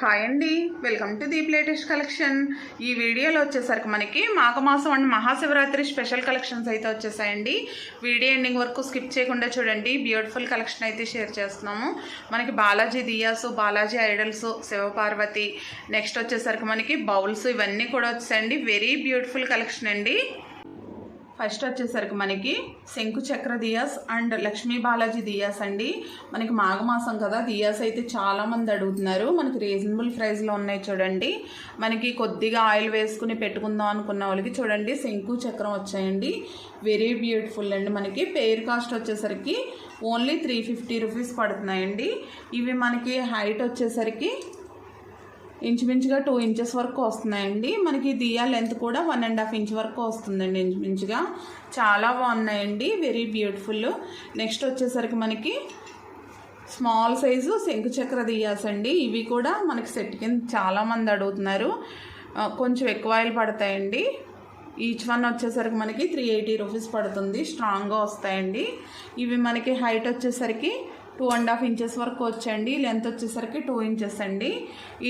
Hi అండి. Welcome to Deep latest collection. ఈ వీడియోలో వచ్చేసరికి మనకి మాఘమాసం అండ్ మహాశివరాత్రి స్పెషల్ కలెక్షన్స్ అయితే వచ్చేసాయండి. వీడియో ఎండింగ్ వరకు స్కిప్ చేయకుండా చూడండి. బ్యూటిఫుల్ కలెక్షన్ అయితే షేర్ చేస్తున్నాము. మనకి బాలాజీ దియాస్ బాలాజీ ఐడల్స్ శివపార్వతి. నెక్స్ట్ వచ్చేసరికి మనకి బౌల్స్ ఇవన్నీ కూడా వచ్చాయండి వెరీ బ్యూటిఫుల్ కలెక్షన్ అండి. ఫస్ట్ వచ్చేసరికి మనకి శంకు చక్ర దియాస్ అండ్ లక్ష్మీ బాలాజీ దియాస్ అండి. మనకి మాఘమాసం కదా దియాస్ అయితే చాలా మంది అడుగుతున్నారు. మనకి రీజనబుల్ ప్రైస్లో ఉన్నాయి చూడండి. మనకి కొద్దిగా ఆయిల్ వేసుకుని పెట్టుకుందాం అనుకున్న వాళ్ళకి చూడండి శంకు చక్రం వచ్చాయండి. వెరీ బ్యూటిఫుల్ అండి. మనకి పేర్ కాస్ట్ వచ్చేసరికి ఓన్లీ త్రీ ఫిఫ్టీ రూపీస్ పడుతున్నాయండి. ఇవి మనకి హైట్ వచ్చేసరికి ఇంచుమించుగా టూ ఇంచెస్ వరకు వస్తున్నాయండి. మనకి దియా లెంత్ కూడా వన్ అండ్ హాఫ్ ఇంచ్ వరకు వస్తుందండి ఇంచుమించుగా. చాలా బాగున్నాయండి. వెరీ బ్యూటిఫుల్ నెక్స్ట్ వచ్చేసరికి మనకి స్మాల్ సైజు శంకు చక్ర దియాస్ అండి. ఇవి కూడా మనకి సెట్ కింద చాలామంది అడుగుతున్నారు. కొంచెం ఎక్కువ ఆయిల్ పడతాయండి. ఈచ్ వన్ వచ్చేసరికి మనకి త్రీ ఎయిటీ రూపీస్ పడుతుంది. స్ట్రాంగ్గా వస్తాయండి. ఇవి మనకి హైట్ వచ్చేసరికి టూ అండ్ హాఫ్ ఇంచెస్ వరకు వచ్చండి లెంత్ వచ్చేసరికి టూ ఇంచెస్ అండి.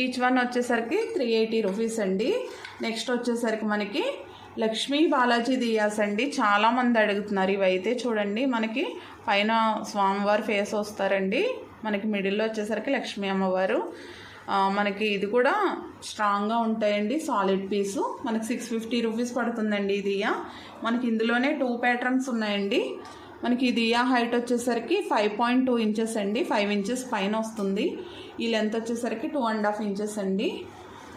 ఈచ్ వన్ వచ్చేసరికి త్రీ ఎయిటీ రూపీస్ అండి. నెక్స్ట్ వచ్చేసరికి మనకి లక్ష్మీ బాలాజీ దియాస్ అండి. చాలామంది అడుగుతున్నారు ఇవైతే చూడండి. మనకి పైన స్వామివారి ఫేస్ వస్తారండి. మనకి మిడిల్లో వచ్చేసరికి లక్ష్మీ అమ్మవారు. మనకి ఇది కూడా స్ట్రాంగ్గా ఉంటాయండి. సాలిడ్ పీసు మనకి సిక్స్ ఫిఫ్టీ రూపీస్ పడుతుందండి ఇది మనకి ఇందులోనే టూ ప్యాటర్న్స్ ఉన్నాయండి. మనకి ఇది హైట్ వచ్చేసరికి ఫైవ్ పాయింట్ టూ ఇంచెస్ అండి. ఫైవ్ ఇంచెస్ పైన వస్తుంది. ఈ లెంత్ వచ్చేసరికి టూ అండ్ హాఫ్ ఇంచెస్ అండి.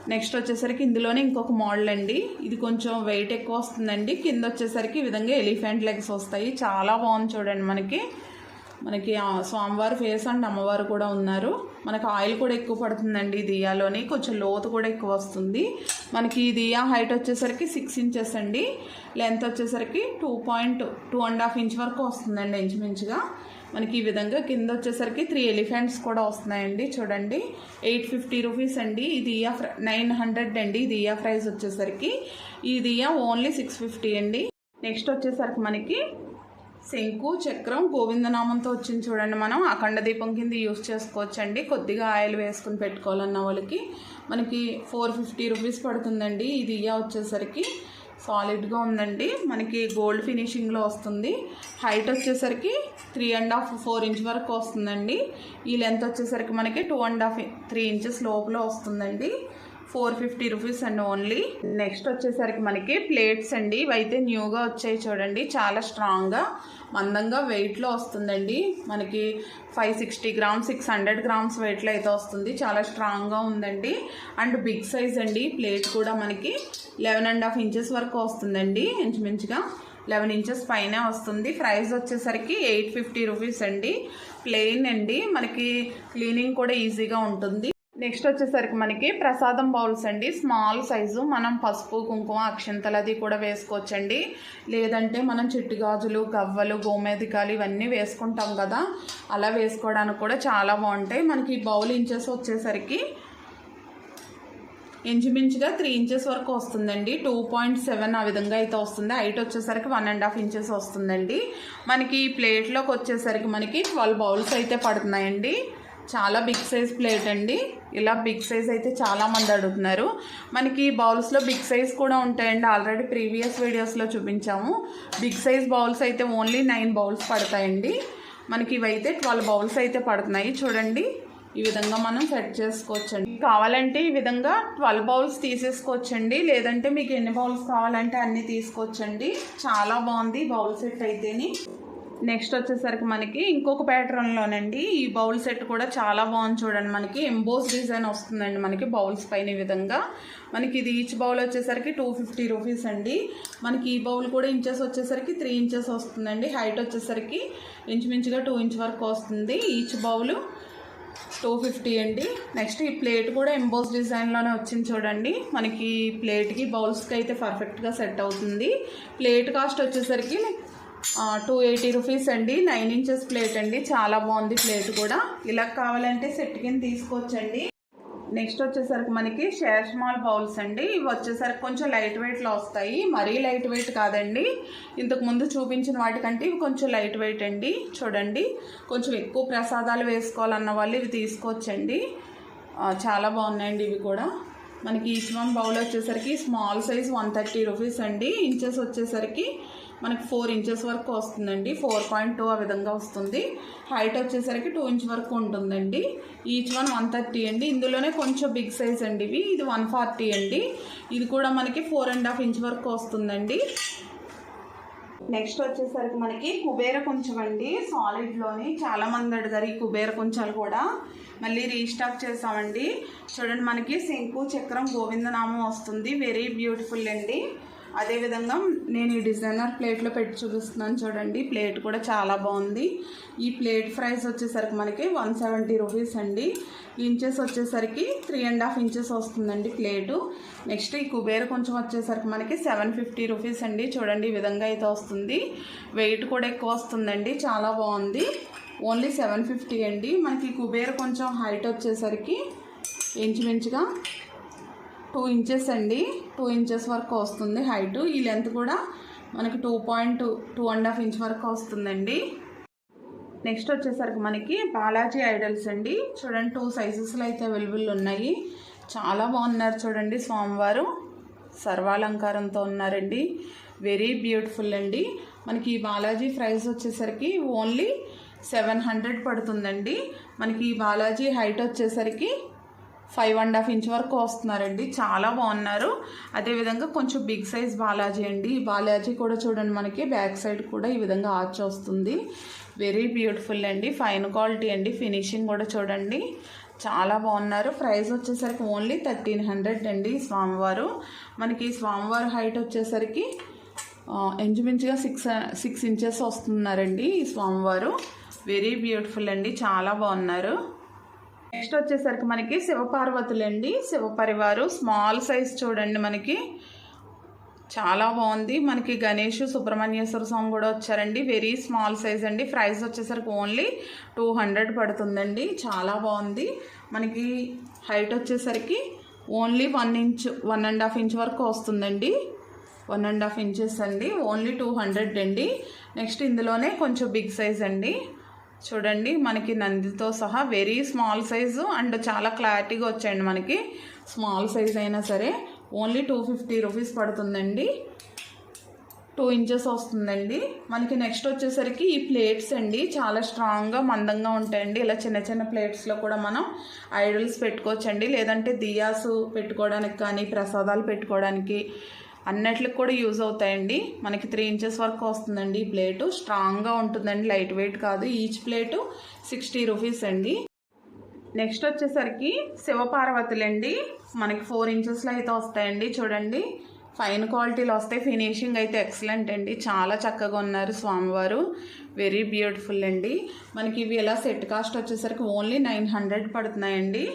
నెక్స్ట్ వచ్చేసరికి ఇందులోనే ఇంకొక మోడల్ అండి. ఇది కొంచెం వెయిట్ ఎక్కువ వస్తుందండి. కింద వచ్చేసరికి ఈ విధంగా ఎలిఫెంట్ లెగ్స్ వస్తాయి. చాలా బాగుంది చూడండి మనకి. మనకి స్వామివారి ఫేస్ అండ్ అమ్మవారు కూడా ఉన్నారు. మనకి ఆయిల్ కూడా ఎక్కువ పడుతుందండి ఈ దియాలోని. కొంచెం లోతు కూడా ఎక్కువ వస్తుంది. మనకి దియా హైట్ వచ్చేసరికి సిక్స్ ఇంచెస్ అండి. లెంత్ వచ్చేసరికి two point two and half inch వరకు వస్తుందండి ఇంచుమించుగా. మనకి ఈ విధంగా కింద వచ్చేసరికి త్రీ ఎలిఫెంట్స్ కూడా వస్తున్నాయండి. చూడండి. ఎయిట్ ఫిఫ్టీ రూపీస్ అండి. ఈ దియా నైన్ హండ్రెడ్ అండి. ఇది దియా ప్రైస్ వచ్చేసరికి. ఈ దియా ఓన్లీ సిక్స్ ఫిఫ్టీ అండి. నెక్స్ట్ వచ్చేసరికి మనకి శంకు చక్రం గోవిందనామంతో వచ్చింది చూడండి మనం. అఖండ దీపం కింద యూస్ చేసుకోవచ్చండి. కొద్దిగా ఆయిల్ వేసుకుని పెట్టుకోవాలన్న వాళ్ళకి మనకి ఫోర్ ఫిఫ్టీ రూపీస్ పడుతుందండి. ఇది ఇయ్య వచ్చేసరికి సాలిడ్గా ఉందండి. మనకి గోల్డ్ ఫినిషింగ్లో వస్తుంది. హైట్ వచ్చేసరికి three and half four inch వరకు వస్తుందండి. ఈ లెంత్ వచ్చేసరికి మనకి two and half three inches లోపల వస్తుందండి. ఫోర్ ఫిఫ్టీ రూపీస్ అండి ఓన్లీ. నెక్స్ట్ వచ్చేసరికి మనకి ప్లేట్స్ అండి. ఇవైతే న్యూగా వచ్చాయి చూడండి. చాలా స్ట్రాంగ్గా మందంగా వెయిట్లో వస్తుందండి. మనకి five sixty grams six hundred grams వెయిట్లో అయితే వస్తుంది. చాలా స్ట్రాంగ్గా ఉందండి. అండ్ బిగ్ సైజ్ అండి. ప్లేట్ కూడా మనకి లెవెన్ అండ్ హాఫ్ ఇంచెస్ వరకు వస్తుందండి. ఇంచుమించుగా లెవెన్ ఇంచెస్ పైన వస్తుంది. ప్రైస్ వచ్చేసరికి ఎయిట్ ఫిఫ్టీ రూపీస్ అండి. ప్లెయిన్ అండి. మనకి క్లీనింగ్ కూడా ఈజీగా ఉంటుంది. నెక్స్ట్ వచ్చేసరికి మనకి ప్రసాదం బౌల్స్ అండి. స్మాల్ సైజు మనం పసుపు కుంకుమ అక్షంతలు అది కూడా వేసుకోవచ్చండి. లేదంటే మనం చిట్టి గాజులు గవ్వలు గోమేధికాలు ఇవన్నీ వేసుకుంటాం కదా. అలా వేసుకోవడానికి కూడా చాలా బాగుంటాయి. మనకి బౌల్ ఇంచెస్ వచ్చేసరికి ఇంచుమించుగా త్రీ ఇంచెస్ వరకు వస్తుందండి. టూ పాయింట్ సెవెన్ ఆ విధంగా అయితే వస్తుంది. హైట్ వచ్చేసరికి వన్ అండ్ హాఫ్ ఇంచెస్ వస్తుందండి. మనకి ఈ ప్లేట్లోకి వచ్చేసరికి మనకి ట్వెల్వ్ బౌల్స్ అయితే పడుతున్నాయండి. చాలా బిగ్ సైజ్ ప్లేట్ అండి. ఇలా బిగ్ సైజ్ అయితే చాలా మంది అడుగుతున్నారు. మనకి బౌల్స్లో బిగ్ సైజ్ కూడా ఉంటాయండి. ఆల్రెడీ ప్రీవియస్ వీడియోస్లో చూపించాము. బిగ్ సైజ్ బౌల్స్ అయితే ఓన్లీ నైన్ బౌల్స్ పడతాయండి. మనకి ఇవైతే ట్వెల్వ్ బౌల్స్ అయితే పడుతున్నాయి. చూడండి. ఈ విధంగా మనం సెట్ చేసుకోవచ్చండి. కావాలంటే ఈ విధంగా ట్వెల్వ్ బౌల్స్ తీసేసుకోవచ్చండి. లేదంటే మీకు ఎన్ని బౌల్స్ కావాలంటే అన్నీ తీసుకోవచ్చండి. చాలా బాగుంది బౌల్ సెట్ అయితేని. నెక్స్ట్ వచ్చేసరికి మనకి ఇంకొక ప్యాటర్న్లోనండి ఈ బౌల్ సెట్ కూడా చాలా బాగుంది చూడండి. మనకి ఎంబోస్ డిజైన్ వస్తుందండి మనకి బౌల్స్ పైన ఈ విధంగా. మనకి ఇది ఈచ్ బౌల్ వచ్చేసరికి టూ ఫిఫ్టీ రూపీస్ అండి. మనకి ఈ బౌల్ కూడా ఇంచెస్ వచ్చేసరికి త్రీ ఇంచెస్ వస్తుందండి. హైట్ వచ్చేసరికి ఇంచుమించుగా టూ ఇంచ్ వరకు వస్తుంది ఈచ్ బౌల్ టూ ఫిఫ్టీ అండి. నెక్స్ట్ ఈ ప్లేట్ కూడా ఎంబోస్ డిజైన్లోనే వచ్చింది చూడండి. మనకి ప్లేట్కి బౌల్స్కి అయితే పర్ఫెక్ట్గా సెట్ అవుతుంది. ప్లేట్ కాస్ట్ వచ్చేసరికి టూ ఎయిటీ రూపీస్ అండి. నైన్ ఇంచెస్ ప్లేట్ అండి. చాలా బాగుంది ప్లేట్ కూడా. ఇలా కావాలంటే సెట్ కింద తీసుకోవచ్చండి. నెక్స్ట్ వచ్చేసరికి మనకి షేర్ స్మాల్ బౌల్స్ అండి. ఇవి వచ్చేసరికి కొంచెం లైట్ వెయిట్లో వస్తాయి. మరీ లైట్ వెయిట్ కాదండి. ఇంతకు ముందు చూపించిన వాటికంటే ఇవి కొంచెం లైట్ వెయిట్ అండి. చూడండి. కొంచెం ఎక్కువ ప్రసాదాలు వేసుకోవాలన్న వాళ్ళు ఇవి తీసుకోవచ్చండి. చాలా బాగున్నాయండి ఇవి కూడా. మనకి ఈచ్ వన్ బౌల్ వచ్చేసరికి small size one thirty rupees అండి. ఇంచెస్ వచ్చేసరికి మనకి ఫోర్ ఇంచెస్ వరకు వస్తుందండి. ఫోర్ పాయింట్ టూ ఆ విధంగా వస్తుంది. హైట్ వచ్చేసరికి టూ ఇంచ్ వరకు ఉంటుందండి. ఈచ్ వన్ వన్ థర్టీ అండి. ఇందులోనే కొంచెం బిగ్ సైజ్ అండి ఇవి. ఇది వన్ ఫార్టీ అండి. ఇది కూడా మనకి ఫోర్ అండ్ హాఫ్ ఇంచ్ వరకు వస్తుందండి. నెక్స్ట్ వచ్చేసరికి మనకి కుబేర కొంచెం అండి. సాలిడ్లోని చాలా మంది అడిగారు ఈ కుబేర కొంచాలు కూడా. మళ్ళీ రీస్టాక్ చేసామండి. చూడండి మనకి శంకు చక్రం గోవిందనామం వస్తుంది. వెరీ బ్యూటిఫుల్ అండి. అదేవిధంగా నేను ఈ డిజైనర్ ప్లేట్లో పెట్టి చూపిస్తున్నాను చూడండి. ప్లేట్ కూడా చాలా బాగుంది. ఈ ప్లేట్ ప్రైస్ వచ్చేసరికి మనకి వన్ సెవెంటీ రూపీస్ అండి. ఇంచెస్ వచ్చేసరికి త్రీ అండ్ హాఫ్ ఇంచెస్ వస్తుందండి ప్లేటు. నెక్స్ట్ ఈ కుబేర కొంచెం వచ్చేసరికి మనకి సెవెన్ ఫిఫ్టీ రూపీస్ అండి. చూడండి ఈ విధంగా అయితే వస్తుంది. వెయిట్ కూడా ఎక్కువ వస్తుందండి. చాలా బాగుంది. ఓన్లీ సెవెన్ ఫిఫ్టీ అండి. మనకి కుబేర కొంచెం హైట్ వచ్చేసరికి ఇంచుమించుగా టూ ఇంచెస్ అండి. టూ ఇంచెస్ వరకు వస్తుంది హైట్. ఈ లెంత్ కూడా మనకి two point two and half inch వరకు వస్తుందండి. నెక్స్ట్ వచ్చేసరికి మనకి బాలాజీ ఐడల్స్ అండి. చూడండి టూ సైజెస్లో అయితే అవైలబుల్ ఉన్నాయి. చాలా బాగున్నారు చూడండి స్వామివారు. సర్వాలంకారంతో ఉన్నారండి. వెరీ బ్యూటిఫుల్ అండి. మనకి ఈ బాలాజీ ప్రైస్ వచ్చేసరికి ఓన్లీ సెవెన్ హండ్రెడ్ పడుతుందండి. మనకి ఈ బాలాజీ హైట్ వచ్చేసరికి ఫైవ్ అండ్ హాఫ్ ఇంచ్ వరకు వస్తున్నారండి. చాలా బాగున్నారు. అదేవిధంగా కొంచెం బిగ్ సైజ్ బాలాజీ అండి. ఈ బాలాజీ కూడా చూడండి మనకి బ్యాక్ సైడ్ కూడా ఈ విధంగా ఆర్చ్ వస్తుంది. వెరీ బ్యూటిఫుల్ అండి. ఫైన్ క్వాలిటీ అండి. ఫినిషింగ్ కూడా చూడండి. చాలా బాగున్నారు. ప్రైస్ వచ్చేసరికి ఓన్లీ థర్టీన్ హండ్రెడ్ అండి స్వామివారు. మనకి స్వామివారి హైట్ వచ్చేసరికి ఇంచుమించుగా సిక్స్ సిక్స్ ఇంచెస్ వస్తున్నారండి ఈ స్వామివారు. వెరీ బ్యూటిఫుల్ అండి. చాలా బాగున్నారు. నెక్స్ట్ వచ్చేసరికి మనకి శివపార్వతులు అండి శివపరివారు స్మాల్ సైజ్ చూడండి మనకి. చాలా బాగుంది. మనకి గణేష్ సుబ్రహ్మణ్యేశ్వర స్వామి కూడా వచ్చారండి. వెరీ స్మాల్ సైజ్ అండి. ప్రైస్ వచ్చేసరికి ఓన్లీ టూ హండ్రెడ్ పడుతుందండి. చాలా బాగుంది. మనకి హైట్ వచ్చేసరికి only one inch one and half inch వరకు వస్తుందండి. వన్ అండ్ హాఫ్ ఇంచెస్ అండి. ఓన్లీ టూ హండ్రెడ్ అండి. నెక్స్ట్ ఇందులోనే కొంచెం బిగ్ సైజ్ అండి. చూడండి మనకి నందితో సహా వెరీ స్మాల్ సైజు అండ్ చాలా క్లారిటీగా వచ్చాయండి మనకి. స్మాల్ సైజ్ అయినా సరే ఓన్లీ టూ ఫిఫ్టీ రూపీస్ పడుతుందండి. టూ ఇంచెస్ వస్తుందండి. మనకి నెక్స్ట్ వచ్చేసరికి ఈ ప్లేట్స్ అండి చాలా స్ట్రాంగ్గా మందంగా ఉంటాయండి. ఇలా చిన్న చిన్న ప్లేట్స్లో కూడా మనం ఐడల్స్ పెట్టుకోవచ్చండి. లేదంటే దియాస్ పెట్టుకోవడానికి కానీ ప్రసాదాలు పెట్టుకోవడానికి అన్నిటికి కూడా యూజ్ అవుతాయండి. మనకి త్రీ ఇంచెస్ వరకు వస్తుందండి ఈ ప్లేటు. స్ట్రాంగ్గా ఉంటుందండి. లైట్ వెయిట్ కాదు. ఈచ్ ప్లేటు సిక్స్టీ రూపీస్ అండి. నెక్స్ట్ వచ్చేసరికి శివపార్వతులండి. మనకి ఫోర్ ఇంచెస్లో అయితే వస్తాయండి. చూడండి. ఫైన్ క్వాలిటీలో వస్తాయి. ఫినిషింగ్ అయితే ఎక్సలెంట్ అండి. చాలా చక్కగా ఉన్నారు స్వామివారు. వెరీ బ్యూటిఫుల్ అండి. మనకి ఇవి ఎలా సెట్ కాస్ట్ వచ్చేసరికి ఓన్లీ నైన్ హండ్రెడ్ పడుతున్నాయండి.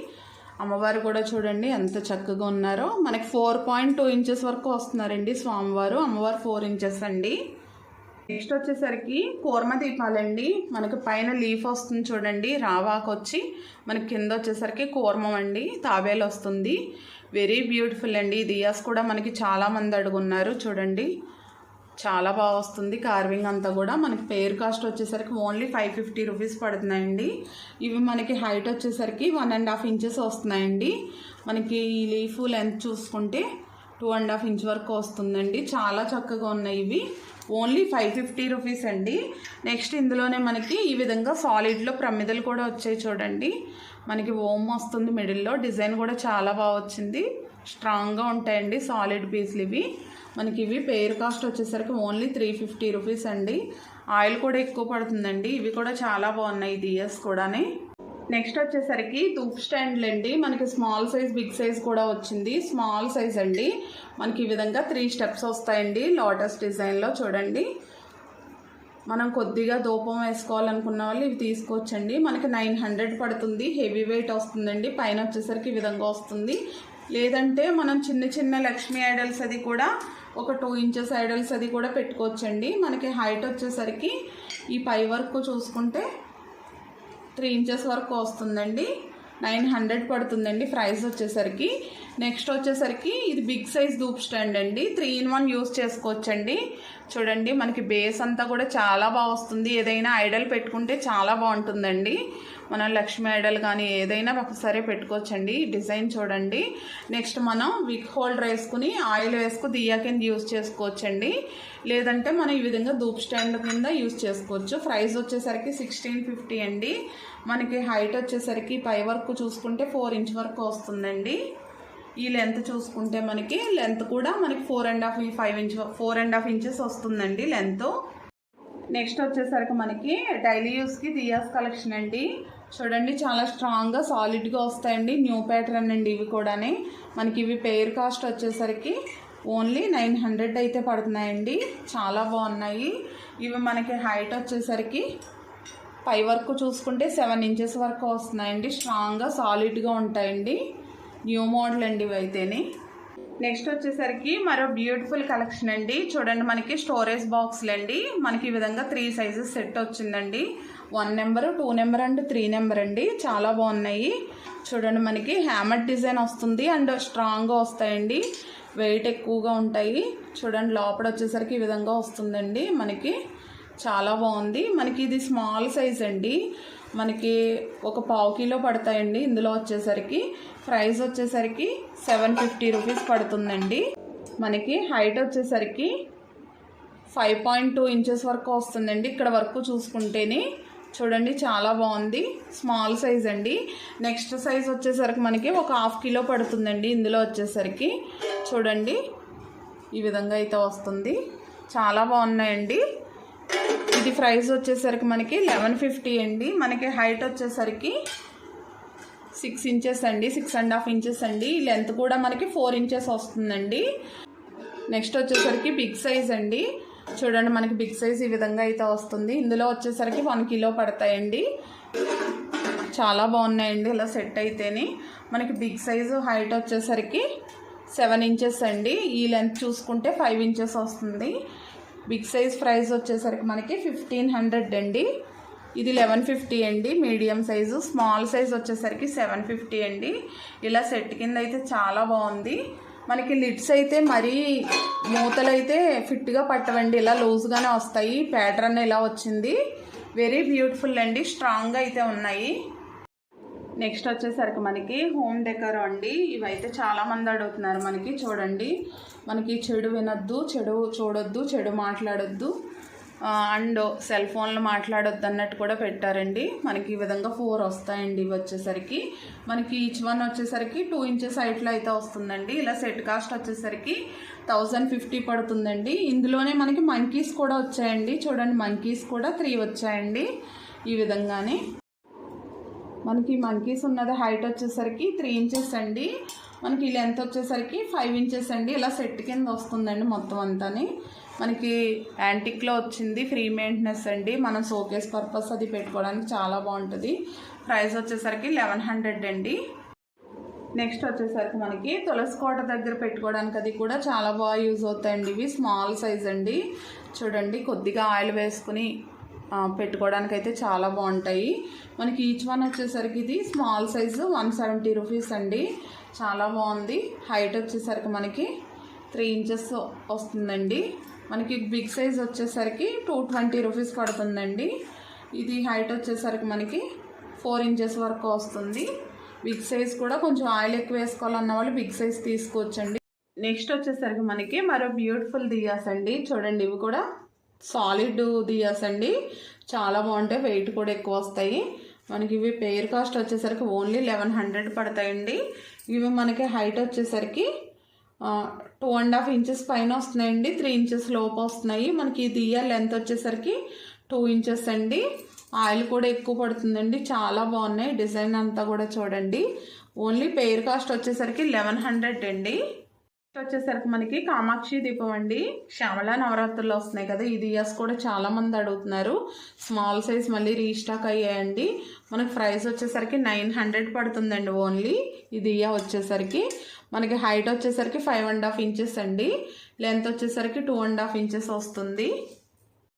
అమ్మవారు కూడా చూడండి ఎంత చక్కగా ఉన్నారో. మనకి ఫోర్ పాయింట్ టూ ఇంచెస్ వరకు వస్తున్నారండి స్వామివారు. అమ్మవారు ఫోర్ ఇంచెస్ అండి. నెక్స్ట్ వచ్చేసరికి కూర్మ దీపాలండి. మనకు పైన లీఫ్ వస్తుంది చూడండి రావాకు వచ్చి మనకి కింద వచ్చేసరికి కూర్మం అండి తాబేలు వస్తుంది. వెరీ బ్యూటిఫుల్ అండి. ఈ దియాస్ కూడా మనకి చాలామంది అడుగున్నారు చూడండి. చాలా బాగా వస్తుంది కార్వింగ్ అంతా కూడా. మనకి పేర్ కాస్ట్ వచ్చేసరికి ఓన్లీ ఫైవ్ ఫిఫ్టీ రూపీస్ పడుతున్నాయండి. ఇవి మనకి హైట్ వచ్చేసరికి వన్ అండ్ హాఫ్ ఇంచెస్ వస్తున్నాయండి. మనకి ఈ లీఫ్ లెంత్ చూసుకుంటే టూ అండ్ హాఫ్ ఇంచ్ వరకు వస్తుందండి. చాలా చక్కగా ఉన్నాయి ఇవి. ఓన్లీ ఫైవ్ ఫిఫ్టీ రూపీస్ అండి. నెక్స్ట్ ఇందులోనే మనకి ఈ విధంగా సాలిడ్లో ప్రమిదలు కూడా వచ్చాయి చూడండి. మనకి ఓమ్ వస్తుంది మిడిల్లో డిజైన్ కూడా చాలా బాగా వచ్చింది. స్ట్రాంగ్గా ఉంటాయండి సాలిడ్ పీస్లు ఇవి. మనకి ఇవి పేర్ కాస్ట్ వచ్చేసరికి ఓన్లీ త్రీ ఫిఫ్టీ రూపీస్ అండి. ఆయిల్ కూడా ఎక్కువ పడుతుందండి. ఇవి కూడా చాలా బాగున్నాయి దియస్ కూడాని. నెక్స్ట్ వచ్చేసరికి ధూప్ స్టాండ్లు అండి. మనకి స్మాల్ సైజ్ బిగ్ సైజ్ కూడా వచ్చింది. స్మాల్ సైజ్ అండి. మనకి ఈ విధంగా త్రీ స్టెప్స్ వస్తాయండి లోటస్ డిజైన్లో చూడండి. మనం కొద్దిగా ధూపం వేసుకోవాలనుకున్న వాళ్ళు ఇవి తీసుకోవచ్చండి. మనకి నైన్ హండ్రెడ్ పడుతుంది. హెవీ వెయిట్ వస్తుందండి. పైన వచ్చేసరికి ఈ విధంగా వస్తుంది. లేదంటే మనం చిన్న చిన్న లక్ష్మీ ఐడల్స్ అది కూడా ఒక టూ ఇంచెస్ ఐడల్స్ అది కూడా పెట్టుకోవచ్చండి. మనకి హైట్ వచ్చేసరికి ఈ పై వరకు చూసుకుంటే త్రీ ఇంచెస్ వరకు వస్తుందండి. నైన్ హండ్రెడ్ పడుతుందండి ప్రైస్ వచ్చేసరికి. నెక్స్ట్ వచ్చేసరికి ఇది బిగ్ సైజ్ ధూప్ స్టాండ్ అండి. త్రీ ఇన్ వన్ యూస్ చేసుకోవచ్చండి. చూడండి మనకి బేస్ అంతా కూడా చాలా బాగా వస్తుంది. ఏదైనా ఐడల్ పెట్టుకుంటే చాలా బాగుంటుందండి. మనం లక్ష్మీ ఐడల్ కానీ ఏదైనా ఒకసారి పెట్టుకోవచ్చండి. డిజైన్ చూడండి. నెక్స్ట్ మనం విక్ హోల్డర్ వేసుకుని ఆయిల్ వేసుకుని దియ్యా కింద యూస్ చేసుకోవచ్చండి. లేదంటే మనం ఈ విధంగా దూప్ స్టాండ్ కింద యూస్ చేసుకోవచ్చు. ప్రైస్ వచ్చేసరికి సిక్స్టీన్ ఫిఫ్టీ అండి. మనకి హైట్ వచ్చేసరికి పై వరకు చూసుకుంటే ఫోర్ ఇంచ్ వరకు వస్తుందండి. ఈ లెంత్ చూసుకుంటే మనకి లెంత్ కూడా మనకి four and half five inch four and half inches వస్తుందండి లెంత్. నెక్స్ట్ వచ్చేసరికి మనకి డైలీ యూస్కి దియాస్ కలెక్షన్ అండి. చూడండి చాలా స్ట్రాంగ్గా సాలిడ్గా వస్తాయండి. న్యూ ప్యాటర్న్ అండి ఇవి కూడాని. మనకి ఇవి పేర్ కాస్ట్ వచ్చేసరికి ఓన్లీ నైన్ హండ్రెడ్ అయితే పడుతున్నాయండి. చాలా బాగున్నాయి. ఇవి మనకి హైట్ వచ్చేసరికి పై వరకు చూసుకుంటే సెవెన్ ఇంచెస్ వరకు వస్తున్నాయండి. స్ట్రాంగ్గా సాలిడ్గా ఉంటాయండి. న్యూ మోడల్ అండి ఇవి అయితేనే. నెక్స్ట్ వచ్చేసరికి మరో బ్యూటిఫుల్ కలెక్షన్ అండి. చూడండి మనకి స్టోరేజ్ బాక్స్లు అండి మనకి ఈ విధంగా త్రీ సైజెస్ సెట్ వచ్చిందండి. One number two number and three number అండి. చాలా బాగున్నాయి. చూడండి మనకి హ్యామర్ డిజైన్ వస్తుంది అండ్ స్ట్రాంగ్గా వస్తాయండి. వెయిట్ ఎక్కువగా ఉంటాయి. చూడండి లోపల వచ్చేసరికి ఈ విధంగా వస్తుందండి మనకి. చాలా బాగుంది. మనకి ఇది స్మాల్ సైజ్ అండి. మనకి ఒక పావు కిలో పడతాయండి ఇందులో వచ్చేసరికి. ప్రైస్ వచ్చేసరికి సెవెన్ ఫిఫ్టీ రూపీస్ పడుతుందండి. మనకి హైట్ వచ్చేసరికి ఫైవ్ పాయింట్ టూ ఇంచెస్ వరకు వస్తుందండి. ఇక్కడ వరకు చూసుకుంటేనే. చూడండి చాలా బాగుంది. స్మాల్ సైజ్ అండి. నెక్స్ట్ సైజ్ వచ్చేసరికి మనకి ఒక హాఫ్ కిలో పడుతుందండి ఇందులో వచ్చేసరికి. చూడండి ఈ విధంగా అయితే వస్తుంది. చాలా బాగున్నాయండి. ఇది ప్రైస్ వచ్చేసరికి మనకి లెవెన్ ఫిఫ్టీ అండి. మనకి హైట్ వచ్చేసరికి సిక్స్ ఇంచెస్ అండి. సిక్స్ అండ్ హాఫ్ ఇంచెస్ అండి. లెంత్ కూడా మనకి ఫోర్ ఇంచెస్ వస్తుందండి. నెక్స్ట్ వచ్చేసరికి బిగ్ సైజ్ అండి. చూడండి మనకి బిగ్ సైజ్ ఈ విధంగా అయితే వస్తుంది. ఇందులో వచ్చేసరికి వన్ కిలో పడతాయండి. చాలా బాగున్నాయండి ఇలా సెట్ అయితేనే. మనకి బిగ్ సైజు హైట్ వచ్చేసరికి సెవెన్ ఇంచెస్ అండి. ఈ లెంత్ చూసుకుంటే ఫైవ్ ఇంచెస్ వస్తుంది. బిగ్ సైజ్ ప్రైస్ వచ్చేసరికి మనకి ఫిఫ్టీన్ హండ్రెడ్ అండి. ఇది లెవెన్ ఫిఫ్టీ అండి. మీడియం సైజు స్మాల్ సైజ్ వచ్చేసరికి సెవెన్ ఫిఫ్టీ అండి. ఇలా సెట్ కింద అయితే చాలా బాగుంది. మనకి లిడ్స్ అయితే మరీ మూతలు అయితే ఫిట్గా పట్టవండి. ఇలా లూజ్గానే వస్తాయి. ప్యాటర్న్ ఇలా వచ్చింది. వెరీ బ్యూటిఫుల్ అండి. స్ట్రాంగ్గా అయితే ఉన్నాయి. నెక్స్ట్ వచ్చేసరికి మనకి హోమ్ డెకర్ అండి. ఇవైతే చాలామంది అడుగుతున్నారు మనకి. చూడండి. మనకి చెడు వినొద్దు చెడు చూడొద్దు చెడు మాట్లాడొద్దు. అండ్ సెల్ ఫోన్లో మాట్లాడొద్దు అన్నట్టు కూడా పెట్టారండి. మనకి ఈ విధంగా ఫోర్ వస్తాయండి ఇవి వచ్చేసరికి. మనకి ఈచ్ వన్ వచ్చేసరికి టూ ఇంచెస్ హైట్లో అయితే వస్తుందండి. ఇలా సెట్ కాస్ట్ వచ్చేసరికి థౌజండ్ ఫిఫ్టీ పడుతుందండి. ఇందులోనే మనకి మంకీస్ కూడా వచ్చాయండి. చూడండి మంకీస్ కూడా త్రీ వచ్చాయండి ఈ విధంగానే. మనకి మంకీస్ ఉన్నది హైట్ వచ్చేసరికి త్రీ ఇంచెస్ అండి. మనకి లెంత్ వచ్చేసరికి ఫైవ్ ఇంచెస్ అండి. ఇలా సెట్ కింద వస్తుందండి మొత్తం అంతాని. మనకి యాంటిక్లో వచ్చింది ఫ్రీ మెయింటెనెన్స్ అండి. మనం షోకేస్ పర్పస్ అది పెట్టుకోవడానికి చాలా బాగుంటుంది. ప్రైస్ వచ్చేసరికి లెవెన్ హండ్రెడ్ అండి. నెక్స్ట్ వచ్చేసరికి మనకి తులసి కోట దగ్గర పెట్టుకోవడానికి అది కూడా చాలా బాగా యూజ్ అవుతాయండి. ఇవి స్మాల్ సైజ్ అండి. చూడండి కొద్దిగా ఆయిల్ వేసుకుని పెట్టుకోవడానికి అయితే చాలా బాగుంటాయి. మనకి ఈచ్ వన్ వచ్చేసరికి ఇది small size one seventy rupees అండి. చాలా బాగుంది. హైట్ వచ్చేసరికి మనకి త్రీ ఇంచెస్ వస్తుందండి. మనకి బిగ్ సైజ్ వచ్చేసరికి టూ ట్వంటీ రూపీస్ పడుతుందండి. ఇది హైట్ వచ్చేసరికి మనకి ఫోర్ ఇంచెస్ వరకు వస్తుంది. బిగ్ సైజ్ కూడా కొంచెం ఆయిల్ ఎక్కువ వేసుకోవాలన్న వాళ్ళు బిగ్ సైజ్ తీసుకోవచ్చండి నెక్స్ట్ వచ్చేసరికి మనకి మరో బ్యూటిఫుల్ దియాస్ అండి. చూడండి ఇవి కూడా సాలిడ్ దియాస్ అండి. చాలా బాగుంటాయి వెయిట్ కూడా ఎక్కువ వస్తాయి. మనకి ఇవి పెయిర్ కాస్ట్ వచ్చేసరికి ఓన్లీ లెవెన్ హండ్రెడ్ పడతాయండి. ఇవి మనకి హైట్ వచ్చేసరికి టూ అండ్ హాఫ్ ఇంచెస్ పైన వస్తున్నాయండి. త్రీ ఇంచెస్ లోపు వస్తున్నాయి. మనకి ఇది దియ్య లెంత్ వచ్చేసరికి టూ ఇంచెస్ అండి. ఆయిల్ కూడా ఎక్కువ పడుతుందండి. చాలా బాగున్నాయి. డిజైన్ అంతా కూడా చూడండి. ఓన్లీ పెయిర్ కాస్ట్ వచ్చేసరికి లెవెన్ హండ్రెడ్ అండి. వచ్చేసరికి మనకి కామాక్షి దీపం అండి. శ్యామల నవరాత్రులు వస్తున్నాయి కదా. ఈ దియాస్ కూడా చాలా మంది అడుగుతున్నారు. స్మాల్ సైజ్ మళ్ళీ రీస్టాక్ అయ్యాయండి. మనకి ప్రైస్ వచ్చేసరికి నైన్ హండ్రెడ్ పడుతుందండి ఓన్లీ. ఈ దియా వచ్చేసరికి మనకి హైట్ వచ్చేసరికి ఫైవ్ అండ్ హాఫ్ ఇంచెస్ అండి. లెంత్ వచ్చేసరికి టూ అండ్ హాఫ్ ఇంచెస్ వస్తుంది.